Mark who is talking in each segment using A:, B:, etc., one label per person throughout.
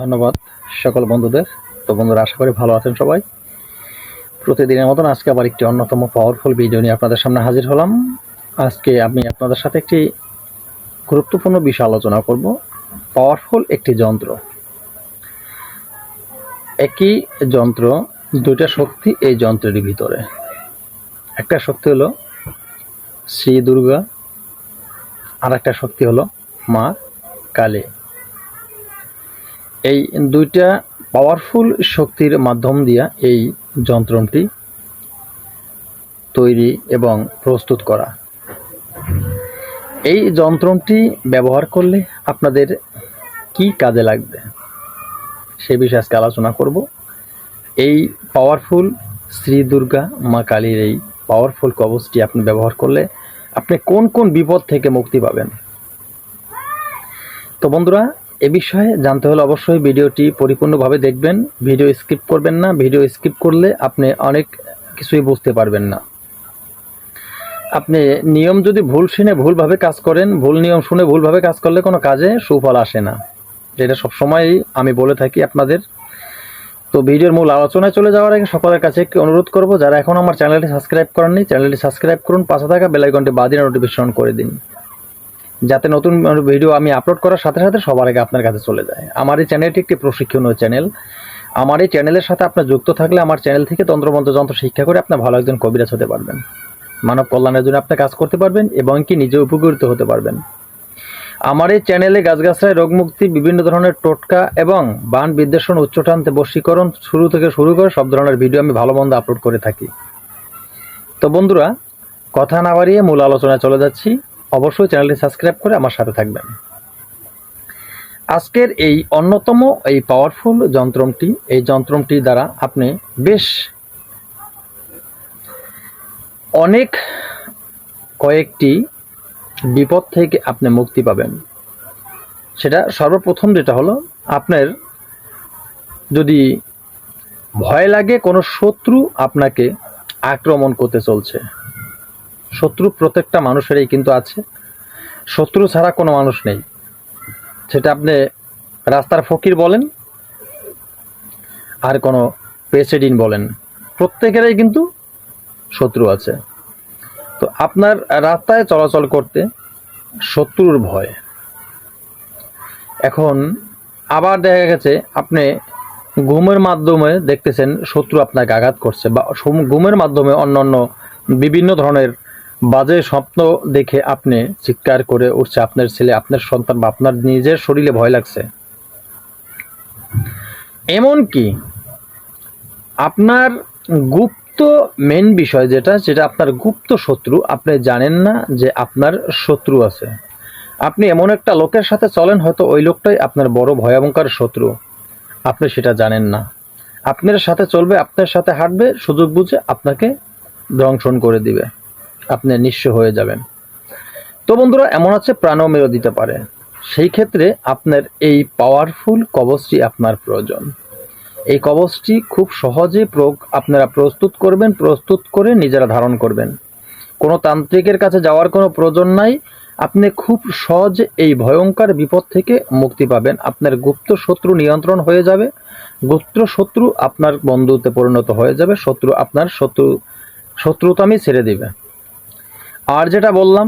A: ধন্যবাদ সকল বন্ধুদের। তো বন্ধুরা, আশা করি ভালো আছেন সবাই। প্রতিদিনের মতন আজকে আবার একটি অন্যতম পাওয়ারফুল ভিডিও নিয়ে আপনাদের সামনে হাজির হলাম। আজকে আমি আপনাদের সাথে একটি গুরুত্বপূর্ণ বিষয় আলোচনা করব। পাওয়ারফুল একটি যন্ত্র। একই যন্ত্র, দুইটা শক্তি এই যন্ত্রের ভিতরে। একটা শক্তি হলো শ্রী দুর্গা আর একটা শক্তি হলো মা কালী। এই দুইটা পাওয়ারফুল শক্তির মাধ্যম দিয়া এই যন্ত্রটি তৈরি এবং প্রস্তুত করা। এই যন্ত্রটি ব্যবহার করলে আপনাদের কি কাজে লাগবে? সে বিষয়ে আজকে আলোচনা করব। এই পাওয়ারফুল শ্রী দুর্গা মা কালীর এই পাওয়ারফুল কবচটি আপনি ব্যবহার করলে আপনি কোন কোন বিপদ থেকে মুক্তি পাবেন? তো বন্ধুরা এ বিষয়ে জানতে হলে অবশ্যই ভিডিওটি পরিপূর্ণভাবে দেখবেন। ভিডিও স্কিপ করবেন না। ভিডিও স্কিপ করলে আপনি অনেক কিছুই বুঝতে পারবেন না। আপনি নিয়ম যদি ভুল শুনে ভুলভাবে কাজ করেন, ভুল নিয়ম শুনে ভুলভাবে কাজ করলে কোনো কাজে সুফল আসে না। যেটা সবসময় আমি বলে থাকি আপনাদের। তো ভিডিওর মূল আলোচনায় চলে যাওয়ার আগে সকলের কাছে একটি অনুরোধ করব, যারা এখন আমার চ্যানেলটি সাবস্ক্রাইব করেননি, চ্যানেলটি সাবস্ক্রাইব করুন, পাশে থাকা বেলাইকনটি বাদিয়ে নোটিফিকেশন করে দিন। যাতে নতুন ভিডিও আমি আপলোড করার সাথে সাথে সবার আগে আপনার কাছে চলে যায়। আমার এই চ্যানেলটি একটি প্রশিক্ষণীয় চ্যানেল আমার এই চ্যানেলের সাথে আপনার যুক্ত থাকলে আমার চ্যানেল থেকে তন্ত্রমন্ত্র যন্ত্র শিক্ষা করে আপনার ভালো একজন কবিরাজ হতে পারবেন। মানব কল্যাণের জন্য আপনি কাজ করতে পারবেন এবং কি নিজে উপকৃত হতে পারবেন। আমার এই চ্যানেলে গাছগাছরায় রোগমুক্তি বিভিন্ন ধরনের টোটকা এবং বান বিদ্বেষণ উচ্চটান্তে বশীকরণ শুরু থেকে শুরু করে সব ধরনের ভিডিও আমি ভালো মন্দ আপলোড করে থাকি। তো বন্ধুরা, কথা না বাড়িয়ে মূল আলোচনায় চলে যাচ্ছি। অবশ্যই চ্যানেলটি সাবস্ক্রাইব করে আমার সাথে থাকবেন। আজকের এই অন্যতম এই পাওয়ারফুল যন্ত্রটি এই যন্ত্রটি দ্বারা আপনি বেশ অনেক কয়েকটি বিপদ থেকে আপনি মুক্তি পাবেন। সেটা সর্বপ্রথম যেটা হলো, আপনার যদি ভয় লাগে, কোনো শত্রু আপনাকে আক্রমণ করতে চলছে। শত্রু প্রত্যেকটা মানুষেরই কিন্তু আছে। শত্রু ছাড়া কোনো মানুষ নেই। সেটা আপনি রাস্তার ফকির বলেন, আর কোনো প্রেসিডেন্ট বলেন, প্রত্যেকেরই কিন্তু শত্রু আছে। তো আপনার রাস্তায় চলাচল করতে শত্রুর ভয়। এখন আবার দেখা গেছে, আপনি ঘুমের মাধ্যমে দেখতেছেন শত্রু আপনাকে আঘাত করছে, বা ঘুমের মাধ্যমে অন্য অন্য বিভিন্ন ধরনের বাজে স্বপ্ন দেখে আপনি চিৎকার করে উঠছে, আপনার ছেলে, আপনার সন্তান বা আপনার নিজের শরীরে ভয় লাগছে। এমন কি আপনার গুপ্ত মেন বিষয় যেটা যেটা আপনার গুপ্ত শত্রু, আপনি জানেন না যে আপনার শত্রু আছে। আপনি এমন একটা লোকের সাথে চলেন, হয়তো ওই লোকটাই আপনার বড় ভয়াবঙ্কার শত্রু। আপনি সেটা জানেন না। আপনার সাথে চলবে, আপনার সাথে হাঁটবে, সুযোগ বুঝে আপনাকে দংশন করে দিবে। আপনি নিঃস্ব হয়ে যাবেন। তো বন্ধুরা, এমন আছে প্রাণও মেরে দিতে পারে। সেই ক্ষেত্রে আপনার এই পাওয়ারফুল কবচটি আপনার প্রয়োজন। এই কবচটি খুব সহজে প্রয়োগ আপনারা প্রস্তুত করবেন, প্রস্তুত করে নিজেরা ধারণ করবেন। কোনো তান্ত্রিকের কাছে যাওয়ার কোনো প্রয়োজন নাই। আপনি খুব সহজে এই ভয়ঙ্কর বিপদ থেকে মুক্তি পাবেন। আপনার গুপ্ত শত্রু নিয়ন্ত্রণ হয়ে যাবে। গুপ্ত শত্রু আপনার বন্ধুতে পরিণত হয়ে যাবে। শত্রু আপনার শত্রু, শত্রুতামি ছেড়ে দিবে। আর যেটা বললাম,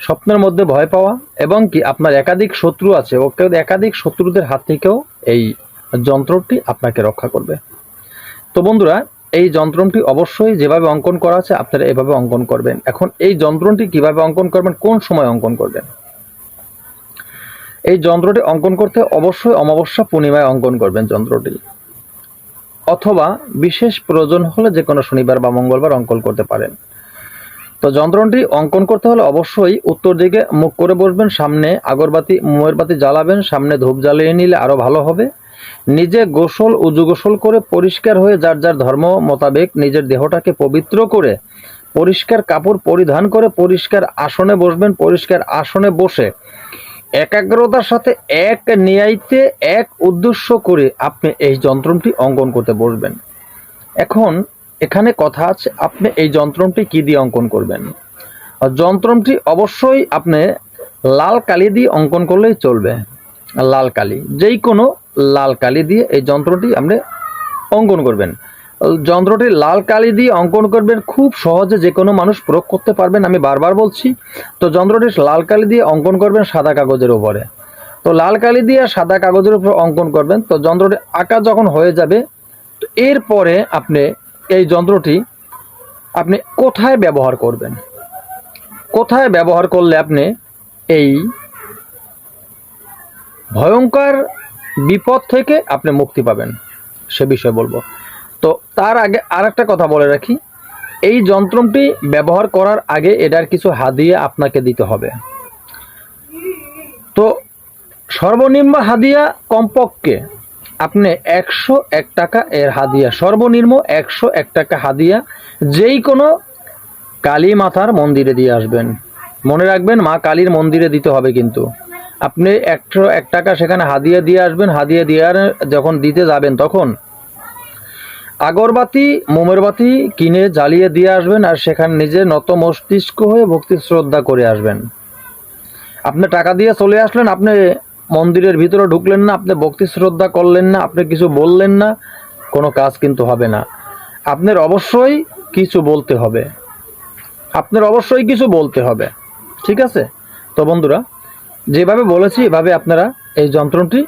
A: স্বপ্নের মধ্যে ভয় পাওয়া এবং কি আপনার একাধিক শত্রু আছে, ওকে একাধিক শত্রুদের হাত থেকেও এই যন্ত্রটি আপনাকে রক্ষা করবে। তো বন্ধুরা, এই যন্ত্রটি অবশ্যই যেভাবে অঙ্কন করা আছে, আপনারা এভাবে অঙ্কন করবেন। এখন এই যন্ত্রটি কীভাবে অঙ্কন করবেন, কোন সময় অঙ্কন করবেন? এই যন্ত্রটি অঙ্কন করতে অবশ্যই অমাবস্যা পূর্ণিমায় অঙ্কন করবেন যন্ত্রটি। অথবা বিশেষ প্রয়োজন হলে যে কোনো শনিবার বা মঙ্গলবার অঙ্কন করতে পারেন। তো যন্ত্রটি অঙ্কন করতে হলে অবশ্যই উত্তর দিকে মুখ করে বসবেন, সামনে আগরবাতি মোমের বাতি জ্বালাবেন, সামনে ধূপ জ্বালিয়ে নিলে আরও ভালো হবে। নিজে গোসল উজু গোসল করে পরিষ্কার হয়ে যার যার ধর্ম মোতাবেক নিজের দেহটাকে পবিত্র করে পরিষ্কার কাপড় পরিধান করে পরিষ্কার আসনে বসবেন, পরিষ্কার আসনে বসে একাগ্রতার সাথে এক নিয়াইতে এক উদ্দেশ্য করে আপনি এই যন্ত্রটি অঙ্কন করতে বসবেন। এখন এখানে কথা আছে, আপনি এই যন্ত্রটি কি দিয়ে অঙ্কন করবেন? যন্ত্রটি অবশ্যই আপনি লাল কালি দিয়ে অঙ্কন করলেই চলবে। লাল কালি যেই কোনো লাল কালি দিয়ে এই যন্ত্রটি আপনি অঙ্কন করবেন। যন্ত্রটি লাল কালি দিয়ে অঙ্কন করবেন, খুব সহজে যে কোনো মানুষ প্রয়োগ করতে পারবেন, আমি বারবার বলছি। তো যন্ত্রটি লাল কালি দিয়ে অঙ্কন করবেন সাদা কাগজের উপরে। তো লাল কালি দিয়ে সাদা কাগজের উপর অঙ্কন করবেন, তো যন্ত্রটি আঁকা যখন হয়ে যাবে, তো এরপরে আপনি এই যন্ত্রটি আপনি কোথায় ব্যবহার করবেন? কোথায় ব্যবহার করলে আপনি এই ভয়ঙ্কর বিপদ থেকে আপনি মুক্তি পাবেন? সে বিষয়ে বলব। তো তার আগে আর একটা কথা বলে রাখি। এই যন্ত্রটি ব্যবহার করার আগে এটার কিছু হাদিয়া আপনাকে দিতে হবে। তো সর্বনিম্ন হাদিয়া কমপক্ষে আপনি একশো এক টাকা এর হাদিয়া, সর্বনিম্ন একশো এক টাকা হাদিয়া যেই কোনো কালী মাথার মন্দিরে দিয়ে আসবেন। মনে রাখবেন মা কালীর মন্দিরে দিতে হবে কিন্তু। আপনি একশো এক টাকা সেখানে হাদিয়া দিয়ে আসবেন, হাদিয়া দেওয়ার যখন দিতে যাবেন তখন আগরবাতি মোমের বাতি কিনে জ্বালিয়ে দিয়ে আসবেন আর সেখানে নিজে নত মস্তিষ্ক হয়ে ভক্তি শ্রদ্ধা করে আসবেন। আপনি টাকা দিয়ে চলে আসলেন, আপনি মন্দিরের ভিতরে ঢুকলেন না, আপনি ভক্তি শ্রদ্ধা করলেন না, আপনি কিছু বললেন না, কোনো কাজ কিন্তু হবে না। আপনার অবশ্যই কিছু বলতে হবে। আপনার অবশ্যই কিছু বলতে হবে। ঠিক আছে? তো বন্ধুরা, যেভাবে বলেছি, এভাবে আপনারা এই যন্ত্রটি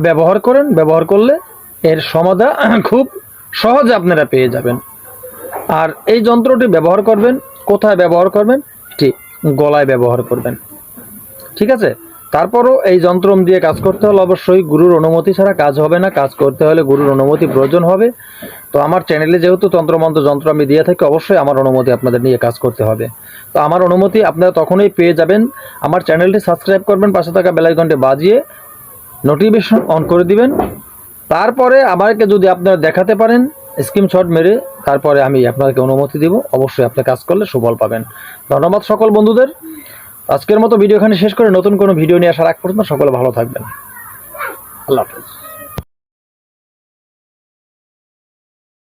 A: ব্যবহার করেন, ব্যবহার করলে এর সমাধা খুব সহজে আপনারা পেয়ে যাবেন। আর এই যন্ত্রটি ব্যবহার করবেন, কোথায় ব্যবহার করবেন? ঠিক গলায় ব্যবহার করবেন। ঠিক আছে? তারপরও এই যন্ত্র দিয়ে কাজ করতে হলে অবশ্যই গুরুর অনুমতি ছাড়া কাজ হবে না। কাজ করতে হলে গুরুর অনুমতি প্রয়োজন হবে। তো আমার চ্যানেলে যেহেতু তন্ত্রমন্ত্র, যন্ত্র আমি দিয়ে থাকি, অবশ্যই আমার অনুমতি আপনাদের নিয়ে কাজ করতে হবে। তো আমার অনুমতি আপনারা তখনই পেয়ে যাবেন। আমার চ্যানেলটি সাবস্ক্রাইব করবেন, পাশে থাকা বেলাইকনটি বাজিয়ে নোটিফিকেশন অন করে দিবেন। তারপরে আমাকে যদি আপনারা দেখাতে পারেন স্ক্রিনশট মেরে তারপরে আমি আপনাকে অনুমতি দিব। অবশ্যই আপনি কাজ করলে সুফল পাবেন। ধন্যবাদ সকল বন্ধুদের। আজকের মতো ভিডিও এখানে শেষ করে নতুন কোনো ভিডিও নিয়ে আসার আগ পর্যন্ত সকলে ভালো থাকবেন। আল্লাহ হাফেজ।